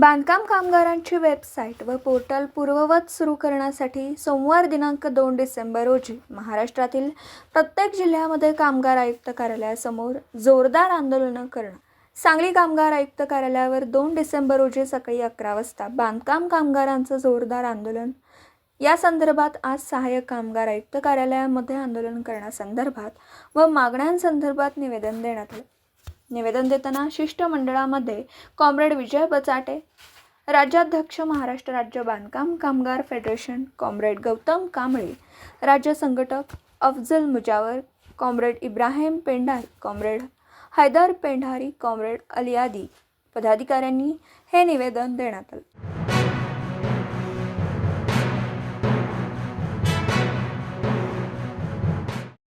बांधकाम कामगारांची वेबसाईट व पोर्टल पूर्ववत सुरू करण्यासाठी सोमवार दिनांक दोन डिसेंबर रोजी महाराष्ट्रातील प्रत्येक जिल्ह्यामध्ये कामगार आयुक्त कार्यालयासमोर जोरदार आंदोलनं करणं. सांगली कामगार आयुक्त कार्यालयावर दोन डिसेंबर रोजी सकाळी अकरा वाजता बांधकाम कामगारांचं जोरदार आंदोलन. या संदर्भात आज सहाय्यक कामगार आयुक्त कार्यालयामध्ये आंदोलन करण्यासंदर्भात व मागण्यांसंदर्भात निवेदन देण्यात आलं. निवेदन देताना शिष्टमंडळामध्ये कॉम्रेड विजय बचाटे राज्याध्यक्ष महाराष्ट्र राज्य बांधकाम कामगार फेडरेशन कॉम्रेड गौतम कांबळे राज्य संघटक Afzal Mujawar comrade Ibrahim Pendhari comrade Haider Pendhari comrade अलियादी पदाधिकाऱ्यांनी हे निवेदन देण्यात आलं.